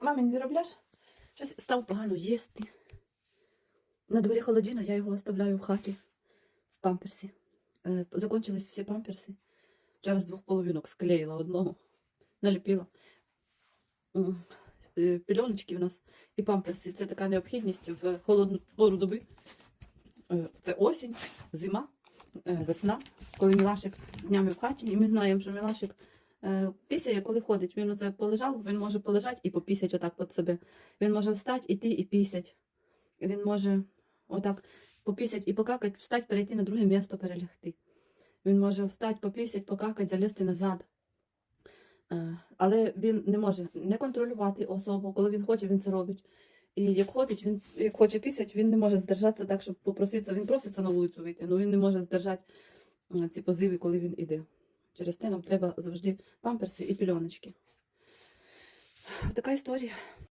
Мамин виробляш щось став погано їсти. На дворі холодина, я його оставляю в хаті в памперсі. Е, закончились всі памперси. Вчора з двох половинок склеїла одного, наліпила. Е, Пільоночки в нас і памперси. Це така необхідність в холодну пору доби. Е, Це осінь, зима, весна, коли Мілашик днями в хаті, і ми знаємо, що Мілашик пісяє, коли ходить. Він оце полежав, він може полежати і попісять отак під себе. Він може встати, іти і пісять. Він може отак попісять і покакати, встати, перейти на друге місто, перелягти. Він може встати, попісять, покакати, залізти назад. Е, Але він не може не контролювати особу. Коли він хоче, він це робить. І як ходить, він як хоче пісять, він не може здержатися так, щоб попроситися. Він проситься на вулицю вийти, але він не може здержати е, ці позиви, коли він іде. Через те нам треба завжди памперси і пільоночки. Така історія.